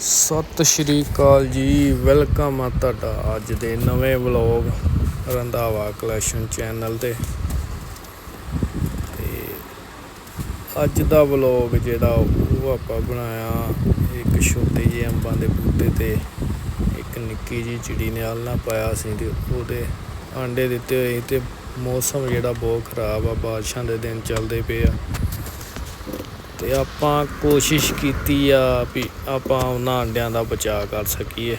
ਸਤਿ ਸ਼੍ਰੀ ਅਕਾਲ ਜੀ, ਵੈਲਕਮ ਆ ਤੁਹਾਡਾ ਅੱਜ ਦੇ ਨਵੇਂ ਵਲੌਗ ਰੰਧਾਵਾ ਕਲੈਕਸ਼ਨ ਚੈਨਲ ਤੇ। ਤੇ ਅੱਜ ਦਾ ਵਲੌਗ ਜਿਹੜਾ ਉਹ ਆਪਾਂ ਬਣਾਇਆ ਇੱਕ ਛੋਟੇ ਜਿਹੇ ਅੰਬਾਂ ਦੇ ਬੂਟੇ ਤੇ, ਇੱਕ ਨਿੱਕੀ ਜਿਹੀ ਚਿੜੀ ਨੇ ਆਲਣਾ ਪਾਇਆ ਸੀ ਤੇ ਉਹਦੇ ਆਂਡੇ ਦਿੱਤੇ ਹੋਏ ਸੀ ਤੇ ਮੌਸਮ ਜਿਹੜਾ ਬਹੁਤ ਖਰਾਬ ਆ, ਬਾਰਿਸ਼ਾਂ ਦੇ ਦਿਨ ਚੱਲਦੇ ਪਏ ਆ। ਤੇ ਆਪਾਂ ਕੋਸ਼ਿਸ਼ ਕੀਤੀ ਆ ਵੀ ਆਪਾਂ ਉਹਨਾਂ ਅੰਡਿਆਂ ਦਾ ਬਚਾਅ ਕਰ ਸਕੀਏ।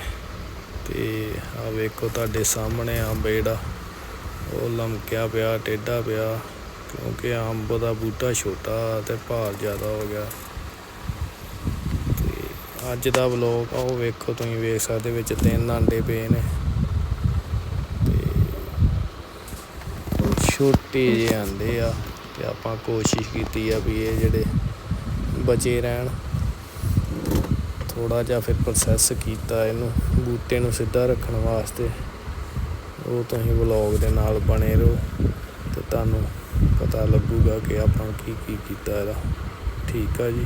ਤੇ ਆ ਵੇਖੋ ਤੁਹਾਡੇ ਸਾਹਮਣੇ ਅੰਬ ਜਿਹੜਾ ਉਹ ਲਮਕਿਆ ਪਿਆ, ਟੇਢਾ ਪਿਆ, ਕਿਉਂਕਿ ਅੰਬ ਦਾ ਬੂਟਾ ਛੋਟਾ ਤੇ ਭਾਰ ਜ਼ਿਆਦਾ ਹੋ ਗਿਆ। ਤੇ ਅੱਜ ਦਾ ਵਲੋਗ ਆ, ਉਹ ਵੇਖੋ ਤੁਸੀਂ ਵੇਖ ਸਕਦੇ, ਵਿੱਚ ਤਿੰਨ ਆਂਡੇ ਪਏ ਨੇ। ਤੇ ਛੋਟੇ ਜਿਹੇ ਆਂਡੇ ਆ, ਤੇ ਆਪਾਂ ਕੋਸ਼ਿਸ਼ ਕੀਤੀ ਆ ਵੀ ਇਹ ਜਿਹੜੇ ਬਚੇ ਰਹਿਣ। ਥੋੜਾ ਜਿਹਾ ਫਿਰ ਪ੍ਰੋਸੈਸ ਕੀਤਾ ਇਹਨੂੰ, ਬੂਟੇ ਨੂੰ ਸਿੱਧਾ ਰੱਖਣ ਵਾਸਤੇ। ਉਹ ਤੁਸੀਂ ਵਲੌਗ ਦੇ ਨਾਲ ਬਣੇ ਰਹੋ ਤੇ ਤੁਹਾਨੂੰ ਪਤਾ ਲੱਗੂਗਾ ਕਿ ਆਪਾਂ ਕੀ ਕੀ ਕੀਤਾ ਇਹਦਾ। ਠੀਕ ਆ ਜੀ?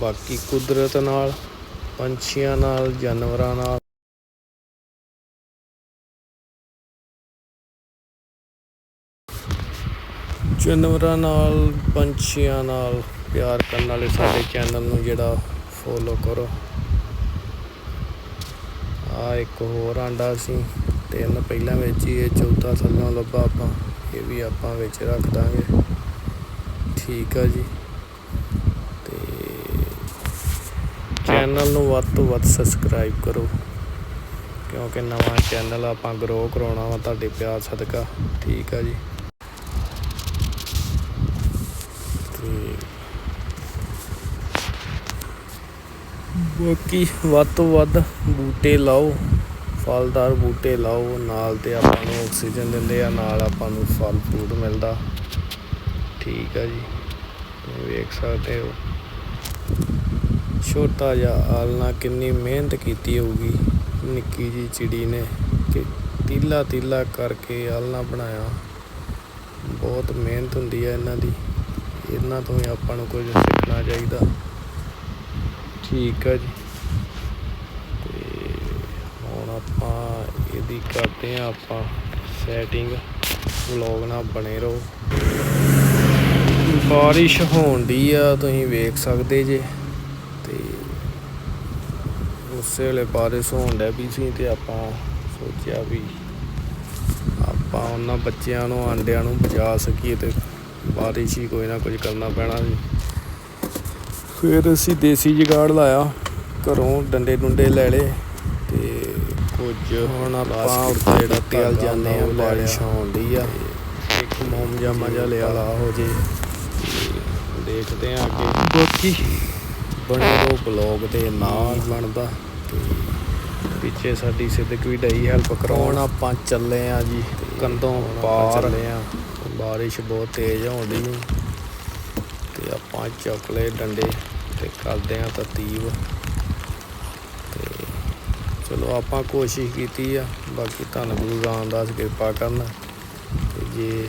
ਬਾਕੀ ਕੁਦਰਤ ਨਾਲ, ਪੰਛੀਆਂ ਨਾਲ, ਜਾਨਵਰਾਂ ਨਾਲ। ਜਾਨਵਰਾਂ ਨਾਲ, ਪੰਛੀਆਂ ਨਾਲ ਪਿਆਰ ਕਰਨ ਵਾਲੇ ਸਾਡੇ ਚੈਨਲ ਨੂੰ ਜਿਹੜਾ ਫੋਲੋ ਕਰੋ। ਆ ਇੱਕ ਹੋਰ ਆਂਡਾ ਸੀ, ਤਿੰਨ ਪਹਿਲਾਂ ਵਿੱਚ ਹੀ ਇਹ ਚੌਥਾ ਥੱਲੋਂ ਲੱਭਾ ਆਪਾਂ, ਇਹ ਵੀ ਆਪਾਂ ਵਿੱਚ ਰੱਖ ਦਾਂਗੇ। ਠੀਕ ਆ ਜੀ। ਤੇ ਚੈਨਲ ਨੂੰ ਵੱਧ ਤੋਂ ਵੱਧ ਸਬਸਕ੍ਰਾਈਬ ਕਰੋ, ਕਿਉਂਕਿ ਨਵਾਂ ਚੈਨਲ ਆਪਾਂ ਗਰੋ ਕਰਾਉਣਾ ਵਾ, ਤੁਹਾਡੇ ਪਿਆਰ ਸਦਕਾ। ਠੀਕ ਆ ਜੀ ਤੇ ਬਾਕੀ, ਵੱਧ ਤੋਂ ਵੱਧ ਬੂਟੇ ਲਾਓ, ਫਲਦਾਰ ਬੂਟੇ ਲਾਓ, ਨਾਲ ਤੇ ਆਪਾਂ ਨੂੰ ਆਕਸੀਜਨ ਦਿੰਦੇ ਆ, ਨਾਲ ਆਪਾਂ ਨੂੰ ਫਲ ਫਰੂਟ ਮਿਲਦਾ। ਠੀਕ ਆ ਜੀ। ਤੁਸੀਂ ਵੇਖ ਸਕਦੇ ਹੋ। ਛੋਟਾ ਜਿਹਾ ਆਲਣਾ ਕਿੰਨੀ ਮਿਹਨਤ ਕੀਤੀ ਹੋਊਗੀ। ਨਿੱਕੀ ਜੀ ਚਿੜੀ ਨੇ ਕਿ ਤੀਲਾ ਤੀਲਾ ਕਰਕੇ ਆਲਣਾ ਬਣਾਇਆ। ਬਹੁਤ ਮਿਹਨਤ ਹੁੰਦੀ ਹੈ ਇਹਨਾਂ ਦੀ। ਇਹਨਾਂ ਤੋਂ ਹੀ ਆਪਾਂ ਨੂੰ ਕੁਝ ਸਿੱਖਣਾ ਚਾਹੀਦਾ। ਠੀਕ ਆ ਜੀ। ਤੇ ਹੁਣ ਆਪਾਂ ਇਹਦੀ ਕਰਦੇ ਆ ਆਪਾਂ ਸੈਟਿੰਗ ਵਲੌਗ ਨਾਲ ਬਣੇ ਰਹੋ। ਬਾਰਿਸ਼ ਹੋਣ ਦੀ ਆ, ਤੁਸੀਂ ਵੇਖ ਸਕਦੇ ਜੇ। ਤੇ ਉਸੇ ਵੇਲੇ ਬਾਰਿਸ਼ ਹੋਣ ਡਿਆ ਵੀ ਸੀ ਤੇ ਆਪਾਂ ਸੋਚਿਆ ਵੀ ਆਪਾਂ ਉਹਨਾਂ ਬੱਚਿਆਂ ਨੂੰ, ਆਂਡਿਆਂ ਨੂੰ ਬਚਾ ਸਕੀਏ ਤੇ ਬਾਰਿਸ਼ ਹੀ ਕੋਈ ਨਾ ਕੁਝ ਕਰਨਾ ਪੈਣਾ ਸੀ। ਫਿਰ ਅਸੀਂ ਦੇਸੀ ਜੁਗਾੜ ਲਾਇਆ ਘਰੋਂ ਡੰਡੇ ਡੁੰਡੇ ਲੈ ਲਏ ਤੇ ਕੁਝ ਹੁਣ ਆਪਾਂ ਉੱਤੇ ਜਿਹੜਾ ਤੇਲ ਜਾਂਦੇ ਆ ਬਾਰਿਸ਼ ਹੋਣ ਦੀ ਆ। ਇੱਕ ਮੋਮ ਜਾਮਾ ਜਿਹਾ ਲਿਆ ਲਾ ਹੋ ਜੇ। ਤੇ ਦੇਖਦੇ ਆ ਅੱਗੇ। ਬਾਕੀ ਬਣੇ ਰਹੋ ਬਲੌਗ ਦੇ ਨਾਲ ਬਣਦਾ। ਤੇ ਪਿੱਛੇ ਸਾਡੀ ਸਿੱਧਕ ਵੀ ਡਈ ਹੈਲਪ ਕਰਾਉਣ। ਆਪਾਂ ਚੱਲੇ ਆ ਜੀ ਕੰਧੋਂ ਪਾਰ। ਚੱਲੇ ਆ ਬਾਰਿਸ਼ ਬਹੁਤ ਤੇਜ਼ ਹੋਣ ਦੀ ਤੇ ਆਪਾਂ ਚੁੱਕ ਡੰਡੇ ਤੇ ਕਰਦੇ ਆ ਤਰਤੀਬ। ਤੇ ਚਲੋ ਆਪਾਂ ਕੋਸ਼ਿਸ਼ ਕੀਤੀ ਆ, ਬਾਕੀ ਧੰਨ ਗੁਰੂ ਰਾਮਦਾਸ ਕਿਰਪਾ ਕਰਨ। ਤੇ ਜੇ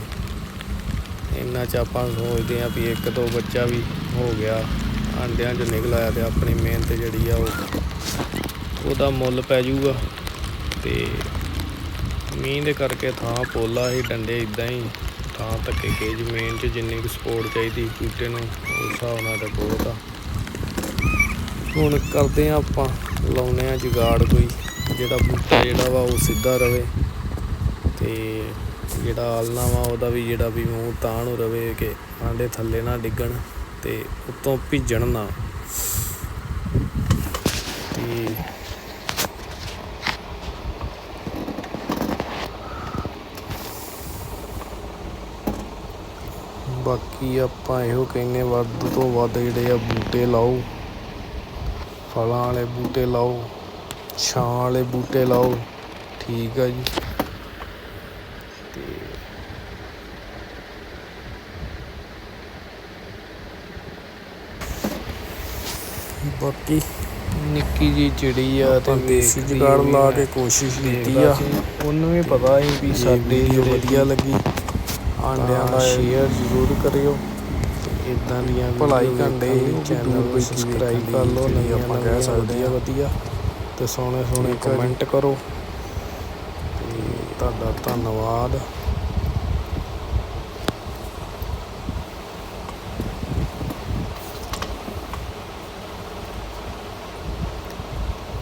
ਇੰਨਾ ਚ ਆਪਾਂ ਸੋਚਦੇ ਆ ਵੀ ਇੱਕ ਦੋ ਬੱਚਾ ਵੀ ਹੋ ਗਿਆ, ਆਂਡਿਆਂ ਚ ਨਿਕਲ ਆਇਆ ਤੇ ਆਪਣੀ ਮਿਹਨਤ ਜਿਹੜੀ ਆ ਉਹ, ਉਹਦਾ ਮੁੱਲ ਪੈ ਜਾਊਗਾ। ਤੇ ਮੀਂਹ ਦੇ ਕਰਕੇ ਥਾਂ ਪੋਲਾ ਹੀ ਡੰਡੇ ਇਦਾਂ ਹੀ। ਤਾਂ ਧੱਕੇ ਕੇ ਜ਼ਮੀਨ 'ਚ ਜਿੰਨੀ ਕੁ ਸਪੋਰਟ ਚਾਹੀਦੀ ਬੂਟੇ ਨੂੰ ਉਸ ਹਿਸਾਬ ਨਾਲ ਤਾਂ ਬਹੁਤ ਆ। ਹੁਣ ਕਰਦੇ ਆ ਆਪਾਂ ਲਾਉਨੇ ਆ ਜੁਗਾੜ ਕੋਈ, ਜਿਹੜਾ ਬੂਟਾ ਜਿਹੜਾ ਵਾ ਉਹ ਸਿੱਧਾ ਰਵੇ ਤੇ ਜਿਹੜਾ ਆਲਣਾ ਵਾ ਉਹਦਾ ਵੀ ਜਿਹੜਾ ਵੀ ਮੂੰਹ ਤਾਂ ਨੂੰ ਰਵੇ ਕਿ ਆਂਡੇ ਥੱਲੇ ਨਾ ਡਿੱਗਣ ਤੇ ਉੱਤੋਂ ਭਿੱਜਣ ਨਾ। ਤੇ ਬਾਕੀ ਆਪਾਂ ਇਹੋ ਕਹਿੰਨੇ ਵੱਧ ਤੋਂ ਵੱਧ ਜਿਹੜੇ ਆ ਬੂਟੇ ਲਾਓ। ਫਲਾਂ ਵਾਲੇ ਬੂਟੇ ਲਾਓ ਛਾਂ ਵਾਲੇ ਬੂਟੇ ਲਾਓ ਠੀਕ ਆ ਜੀ। ਤੇ ਬਾਕੀ ਨਿੱਕੀ ਜੀ ਚਿੜੀ ਆ ਤੇ ਦੇਸੀ ਜੁਗਾੜ ਲਾ ਕੇ ਕੋਸ਼ਿਸ਼ ਕੀਤੀ ਆ। ਉਹਨੂੰ ਵੀ ਪਤਾ ਸੀ ਵੀ ਸਾਡੇ ਵਧੀਆ ਲੱਗੀ। ਆਂਡਿਆਂ ਦਾ ਸ਼ੇਅਰ ਜ਼ਰੂਰ ਕਰਿਓ ਇਦਾਂ ਦੀਆਂ ਭਲਾਈ ਘੰਟੇ ਚੈਨਲ ਨੂੰ ਸਬਸਕ੍ਰਾਈਬ ਕਰ ਲਓ ਨਵੀਆਂ ਆਪਾਂ ਕਹਿ ਸਕਦੇ ਆ। ਵਧੀਆ ਤੇ ਸੋਹਣੇ ਸੋਹਣੇ। ਕਮੈਂਟ ਕਰੋ ਤੇ ਤੁਹਾਡਾ ਧੰਨਵਾਦ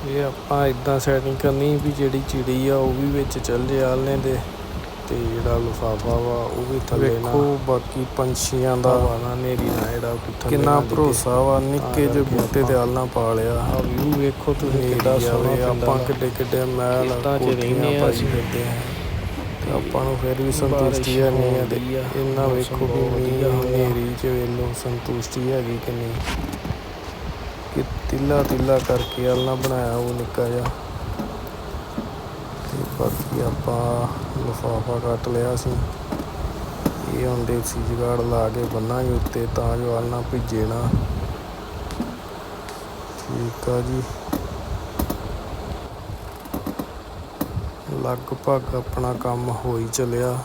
ਇਹ ਆਪਾਂ ਇਦਾਂ ਸੈਟਿੰਗ ਕਰਨੀ ਵੀ ਜਿਹੜੀ ਚਿੜੀ ਆ ਉਹ ਵੀ ਵਿੱਚ ਚੱਲ ਜੇ ਆਲਣੇ ਦੇ ਤੇ ਜਿਹੜਾ ਲਿਫਾਫਾ ਵਾ ਉਹ ਵੀ ਥੱਲੇ ਨਾ ਵੇਖੋ ਬਾਕੀ ਪੰਛੀਆਂ ਦਾ ਨਾਲ ਨੇਰੀ ਨਾ ਜਿਹੜਾ ਥੱਲੇ ਕਿੰਨਾ। ਭਰੋਸਾ ਵਾ ਨਿੱਕੇ ਜਿਹੇ ਬੂਟੇ ਤੇ ਆਪਾਂ- ਆਲਣਾ ਪਾ ਲਿਆ ਆ ਵਿਊ ਵੇਖੋ ਤੁਸੀਂ ਨੇਰੀ ਕਿੱਡਾ ਸੋਹਣਾ ਆਪਾਂ। ਕਿੱਡੇ ਕਿੱਡੇ ਮਹਿਲ ਖੇਤਾਂ 'ਚ ਰਹਿੰਦੇ ਆ ਅਸੀਂ। ਫਿਰਦੇ ਆ ਤੇ ਆਪਾਂ ਨੂੰ ਫਿਰ ਵੀ ਸੰਤੁਸ਼ਟੀ ਹੈ ਨਹੀਂ ਤੇ ਆ, ਇੰਨਾ ਮੌਸਮ ਵੇਖੋ ਵੀ ਵਧੀਆ। ਹਨੇਰੀ ਚ ਵੇਲੋ ਸੰਤੁਸ਼ਟੀ ਹੈਗੀ ਕਿ ਨਹੀਂ ਕਿ ਤਿੱਲਾ ਤਿੱਲਾ ਕਰਕੇ ਆਲਣਾ ਬਣਾਇਆ ਉਹ ਨਿੱਕਾ ਜਿਹਾ ਤੇ ਬਾਕੀ ਆਪਾਂ ਲਿਫਾਫਾ ਕੱਟ ਲਿਆ ਸੀ। ਇਹ ਹੁੰਦੇ ਸੀ ਜੁਗਾੜ ਲਾ ਕੇ ਬੰਨਾਂਗੇ ਉੱਤੇ ਤਾਂ ਜੋ ਆਲਣਾ ਭਿੱਜੇ ਨਾ। ਠੀਕ ਆ ਜੀ। ਲਗਭਗ ਆਪਣਾ ਕੰਮ ਹੋ ਹੀ ਚੱਲਿਆ।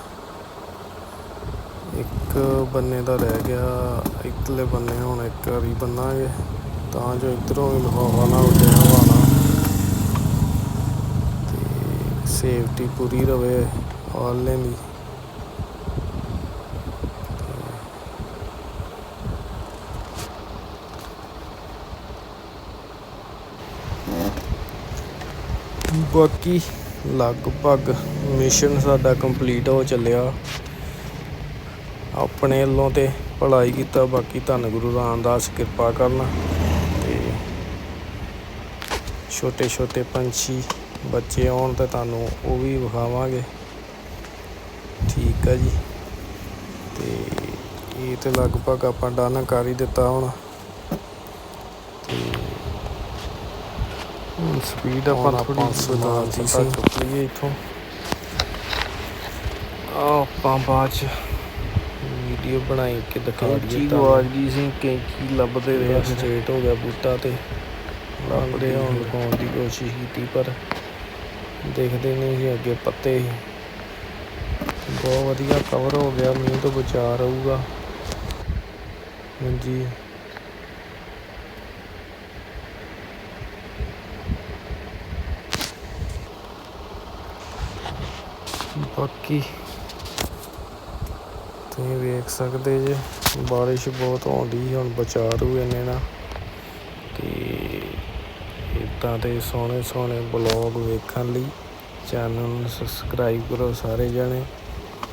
ਇੱਕ ਬੰਨੇ ਦਾ ਰਹਿ ਗਿਆ ਇਤਲੇ ਬੰਨੇ ਹੁਣ ਇੱਕ ਵਾਰੀ ਬੰਨਾਂਗੇ। ਤਾਂ ਜੋ ਇਧਰੋਂ ਵੀ ਲਿਫਾਫਾ ਨਾ ਉੱਡੇ ਹਵਾ ਨਾਲ ਤੇ ਸੇਫਟੀ ਪੂਰੀ ਰਵੇ ਆਲਣੇ ਦੀ। ਬਾਕੀ ਲਗਭਗ ਮਿਸ਼ਨ ਸਾਡਾ ਕੰਪਲੀਟ ਹੋ ਚੱਲਿਆ। ਆਪਣੇ ਵੱਲੋਂ ਤੇ ਭਲਾਈ ਕੀਤਾ, ਬਾਕੀ ਧੰਨ ਗੁਰੂ ਰਾਮਦਾਸ ਕਿਰਪਾ ਕਰਨ। ਤੇ ਛੋਟੇ ਛੋਟੇ ਪੰਛੀ ਬੱਚੇ ਆਉਣ ਤੇ ਤੁਹਾਨੂੰ ਉਹ ਵੀ ਵਿਖਾਵਾਂਗੇ। ਠੀਕ ਆ ਜੀ। ਤੇ ਇਹ ਤੇ ਲਗਭਗ ਆਪਾਂ ਡਨ ਕਰ ਹੀ ਦਿੱਤਾ ਹੁਣ। ਤੇ ਹੁਣ ਸਪੀਡ ਆਪਾਂ ਥੋੜੀ ਸੁਧਾਰਤੀ ਸੀ ਚੁੱਕ ਲਈਏ ਇੱਥੋਂ। ਆ ਆਪਾਂ ਬਾਅਦ ਚ ਵੀਡੀਓ ਬਣਾਈ ਕਿ ਦਿਖਾ ਦਈਏ ਗਵਾਚ ਗਈ ਸੀ ਕੈਂਚੀ ਲੱਭਦੇ ਰਹੇ ਸਟ੍ਰੇਟ ਹੋ ਗਿਆ ਬੂਟਾ ਤੇ। ਲੱਭਦੇ ਹੁਣ। ਲਗਾਉਣ ਦੀ ਕੋਸ਼ਿਸ਼ ਕੀਤੀ ਪਰ ਦਿਖਦੇ ਨਹੀਂ ਸੀ, ਅੱਗੇ ਪੱਤੇ ਬਹੁਤ ਵਧੀਆ ਕਵਰ ਹੋ ਗਿਆ, ਮੀਂਹ ਤੋਂ ਬਚਾ ਰਹੂਗਾ। ਹਾਂਜੀ। ਬਾਕੀ ਤੁਸੀਂ ਵੇਖ ਸਕਦੇ ਜੇ, ਬਾਰਿਸ਼ ਬਹੁਤ ਆਉਂਦੀ ਹੁਣ ਬਚਾ ਰੂ ਇਹਨੇ ਨਾ ਇਦਾਂ ਦੇ ਸੋਹਣੇ ਸੋਹਣੇ ਬਲੌਗ ਵੇਖਣ ਲਈ ਚੈਨਲ ਨੂੰ ਸਬਸਕ੍ਰਾਈਬ ਕਰੋ ਸਾਰੇ ਜਣੇ।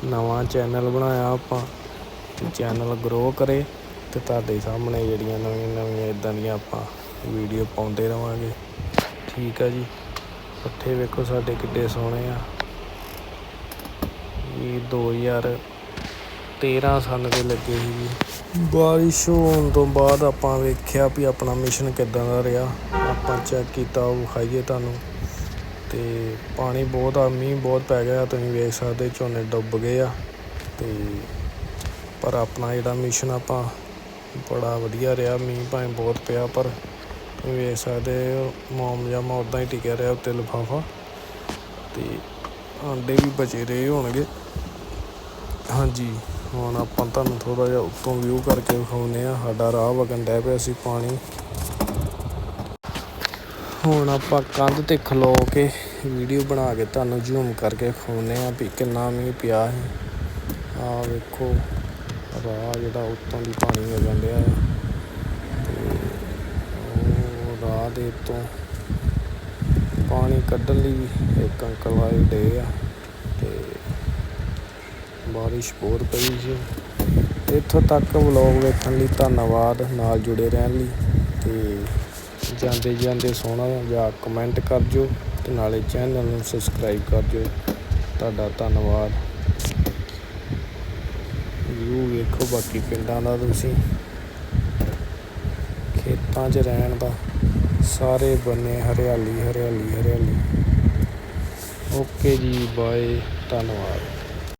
ਨਵਾਂ ਚੈਨਲ ਬਣਾਇਆ ਆਪਾਂ ਚੈਨਲ ਗਰੋ ਕਰੇ ਤੇ ਤੁਹਾਡੇ ਸਾਹਮਣੇ ਜਿਹੜੀਆਂ ਨਵੀਆਂ ਨਵੀਆਂ ਇਦਾਂ ਦੀਆਂ ਆਪਾਂ ਵੀਡੀਓ ਪਾਉਂਦੇ ਰਵਾਂਗੇ। ਠੀਕ ਆ ਜੀ। ਪੱਠੇ ਵੇਖੋ ਸਾਡੇ ਕਿੱਡੇ ਸੋਹਣੇ ਆ। ਇਹ 2013 ਸਾਲ ਦੇ ਲੱਗੇ ਸੀ ਜੀ। ਬਾਰਿਸ਼ ਹੋਣ ਤੋਂ ਬਾਅਦ ਆਪਾਂ ਵੇਖਿਆ ਵੀ ਆਪਣਾ ਮਿਸ਼ਨ ਕਿੱਦਾਂ ਦਾ ਰਿਹਾ। ਆਪਾਂ ਚੈੱਕ ਕੀਤਾ, ਉਹ ਵਿਖਾਈਏ ਤੁਹਾਨੂੰ। ਤੇ ਪਾਣੀ ਬਹੁਤ ਆ, ਮੀਂਹ ਬਹੁਤ ਪੈ ਗਿਆ, ਤੁਸੀਂ ਵੇਖ ਸਕਦੇ ਝੋਨੇ ਡੁੱਬ ਗਏ ਆ। ਤੇ ਪਰ ਆਪਣਾ ਜਿਹੜਾ ਮਿਸ਼ਨ ਆਪਾਂ, ਬੜਾ ਵਧੀਆ ਰਿਹਾ। ਮੀਂਹ ਭਾਵੇਂ ਬਹੁਤ ਪਿਆ, ਪਰ ਤੁਸੀਂ ਵੇਖ ਸਕਦੇ ਹੋ ਮੋਮਜਾਮਾ ਉਦਾਂ ਹੀ ਟਿਕਿਆ ਰਿਹਾ ਉੱਤੇ ਲਿਫਾਫਾ। ਤੇ ਆਂਡੇ ਵੀ ਬਚੇ ਰਹੇ ਹੋਣਗੇ। ਹਾਂਜੀ, ਹੁਣ ਆਪਾਂ ਤੁਹਾਨੂੰ ਥੋੜਾ ਜਿਹਾ ਉੱਤੋਂ ਵਿਊ ਕਰਕੇ ਵਿਖਾਉਂਦੇ ਆ ਸਾਡਾ ਰਾਹ ਵਗਣ ਡੈ ਪਿਆ ਸੀ ਪਾਣੀ। ਹੁਣ ਆਪਾਂ ਕੰਧ ਤੇ ਖਲੋ ਕੇ ਵੀਡੀਓ ਬਣਾ ਕੇ ਤੁਹਾਨੂੰ ਜ਼ੂਮ ਕਰਕੇ ਵਿਖਾਉਂਦੇ ਆ ਵੀ ਕਿੰਨਾ ਮੀਂਹ ਪਿਆ ਹੈ। ਆ ਵੇਖੋ, ਰਾਹ ਜਿਹੜਾ ਉੱਤੋਂ ਦੀ ਪਾਣੀ ਵਗਣ ਡਿਆ ਹੈ। ਤੇ ਉਹ ਰਾਹ ਦੇ ਉੱਤੋਂ ਪਾਣੀ ਕੱਢਣ ਲਈ ਇੱਕ ਅੰਕਲ ਆਏ ਡੇ ਆ ਤੇ ਬਾਰਿਸ਼ ਹੋਰ ਪਈ ਸੀ। ਇੱਥੋਂ ਤੱਕ ਵਲੌਗ ਵੇਖਣ ਲਈ ਧੰਨਵਾਦ, ਨਾਲ ਜੁੜੇ ਰਹਿਣ ਲਈ ਤੇ ਜਾਂਦੇ ਜਾਂਦੇ ਸੋਹਣਾ ਜਾਂ ਕਮੈਂਟ ਕਰ ਦਿਓ ਤੇ ਨਾਲੇ ਚੈਨਲ ਨੂੰ ਸਬਸਕ੍ਰਾਈਬ ਕਰ ਦਿਓ। ਤੁਹਾਡਾ ਧੰਨਵਾਦ। ਵਿਊ ਵੇਖੋ ਬਾਕੀ ਪਿੰਡਾਂ ਦਾ ਤੁਸੀਂ। ਖੇਤਾਂ 'ਚ ਰਹਿਣ ਦਾ। ਸਾਰੇ ਬੰਨੇ ਹਰਿਆਲੀ ਹਰਿਆਲੀ ਹਰਿਆਲੀ। ਓਕੇ ਜੀ ਬਾਏ ਧੰਨਵਾਦ।